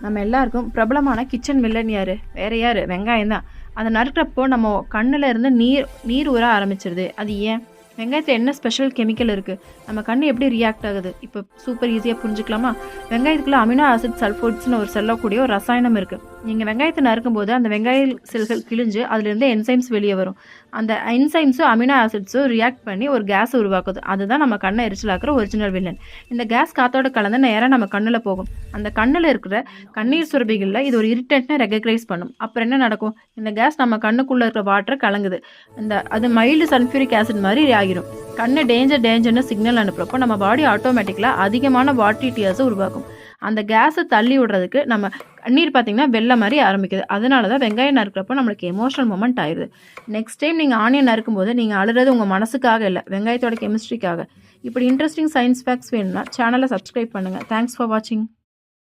நம்ம எல்லாருக்கும் பிரபலமான கிச்சன் வில்லன் யார் வேற யார்? வெங்காயம் தான். அதை நறுக்கிறப்போ நம்ம கண்ணில் இருந்து நீர் நீர் உர ஆரம்பிச்சிருது. அது ஏன்? வெங்காயத்தில் என்ன ஸ்பெஷல் கெமிக்கல் இருக்குது நம்ம கண் எப்படி ரியாக்ட் ஆகுது? இப்போ சூப்பர் ஈஸியாக புரிஞ்சுக்கலாமா? வெங்காயத்துக்குள்ளே அமினோ ஆசிட் சல்ஃபோட்ஸ்னு ஒரு செல்லக்கூடிய ஒரு ரசாயனம் இருக்குது நீங்கள் வெங்காயத்தை நறுக்கும்போது அந்த வெங்காய செல்கள் கிழிஞ்சு அதுலேருந்து என்சைம்ஸ் வெளியே வரும். அந்த என்சைம்ஸும் அமினோ ஆசிட்ஸும் ரியாக்ட் பண்ணி ஒரு கேஸ் உருவாக்குது. அதுதான் நம்ம கண்ணை எரிச்சலாக்குற ஒரிஜினல் வில்லன் இந்த கேஸ் காத்தோட கலந்து நேராக நம்ம கண்ணில் போகும். அந்த கண்ணில் இருக்கிற கண்ணீர் சுரபிகளில் இது ஒரு இரிட்டன்ட்னு ரெகக்ரைஸ் பண்ணும். அப்புறம் என்ன நடக்கும்? இந்த கேஸ் நம்ம கண்ணுக்குள்ளே இருக்கிற வாட்டரை கலங்குது. இந்த அது மைல்டு சல்ஃபியூரிக் ஆசிட் மாதிரி ஆகிரும் கண்ணு டேஞ்சர் டேஞ்சர்னு சிக்னல் அனுப்புகிறப்போ நம்ம பாடி ஆட்டோமேட்டிக்கலாக அதிகமான வாட்டி டீயர்ஸை உருவாக்கும். அந்த கேஸை தள்ளி விடுறதுக்கு நம்ம கண்ணீர் பார்த்தீங்கன்னா வெள்ளை மாதிரி ஆரம்பிக்குது. அதனால தான் வெங்காயம் நறுக்கிறப்போ நம்மளுக்கு எமோஷனல் மூமெண்ட் ஆயிடுது. நெக்ஸ்ட் டைம் நீங்கள் ஆனியன் நறுக்கும்போது நீங்கள் அழுறது உங்கள் மனசுக்காக இல்லை வெங்காயத்தோட கெமிஸ்ட்ரிக்காக இப்படி இன்ட்ரெஸ்டிங் சயின்ஸ் ஃபேக்ஸ் வேணும்னா சேனலை சப்ஸ்கிரைப் பண்ணுங்கள் தேங்க்ஸ் ஃபார் வாட்சிங்